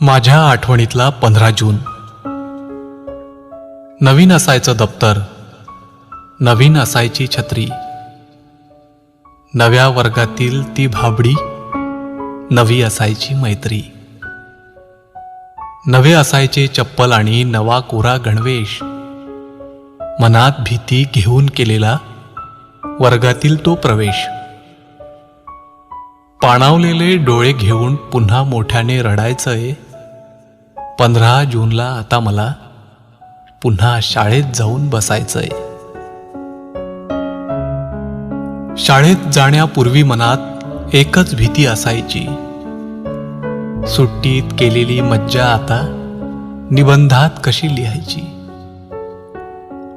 माझ्या आठवणीतला पंधरा जून. नवीन असायचं दप्तर नवीन असायची छत्री. नव्या वर्गातील ती भाबडी नवी असायची मैत्री. नवे असायचे चप्पल आणि नवा कोरा गणवेश. मनात भीती घेऊन केलेला वर्गातील तो प्रवेश. पाणावलेले डोळे घेऊन पुन्हा मोठ्याने रडायचंय पंधरा जूनला आता मला पुन्हा शाळेत जाऊन बसायचंय. शाळेत जाण्यापूर्वी मनात एकच भीती असायची. सुट्टीत केलेली मज्जा आता निबंधात कशी लिहायची?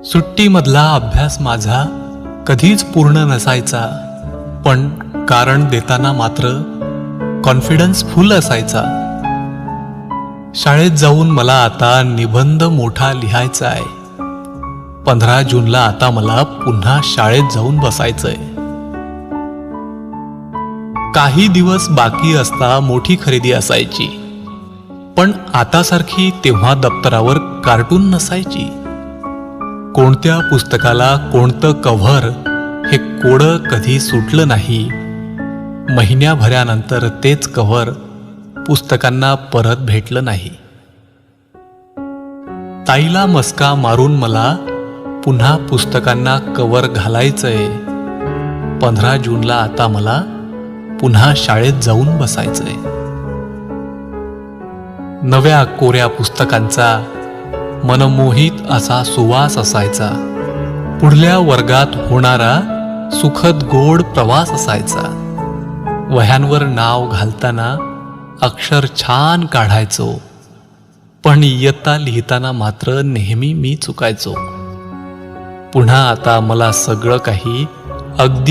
सुट्टीमधला अभ्यास माझा कधीच पूर्ण नसायचा पण कारण देताना मात्र कॉन्फिडन्स फुल असायचा. शाळेत जाऊन मला आता निबंध मोठा लिहायचा आहे. पंधरा जूनला आता मला पुन्हा शाळेत जाऊन बसायचंय. काही दिवस बाकी असता मोठी खरेदी असायची. पण आतासारखी तेव्हा दप्तरावर कार्टून नसायची. कोणत्या पुस्तकाला कोणतं कव्हर हे कोडं कधी सुटलं नाही. महिन्याभरानंतर तेच कव्हर पुस्तकांना परत भेटलं नाही. ताईला मस्का मारून मला पुन्हा पुस्तकांना कव्हर घालायचंय. पंधरा जूनला आता मला पुन्हा शाळेत जाऊन बसायचंय. नव्या कोऱ्या पुस्तकांचा मनमोहित असा सुवास असायचा. पुढल्या वर्गात होणारा सुखद गोड प्रवास असायचा. वह्यांवर नाव घालताना अक्षर छान काढायचो. पण इयत्ता लिहिताना मात्र नेहमी मी चुकायचो. पुन्हा आता मला सगळं काही अगदी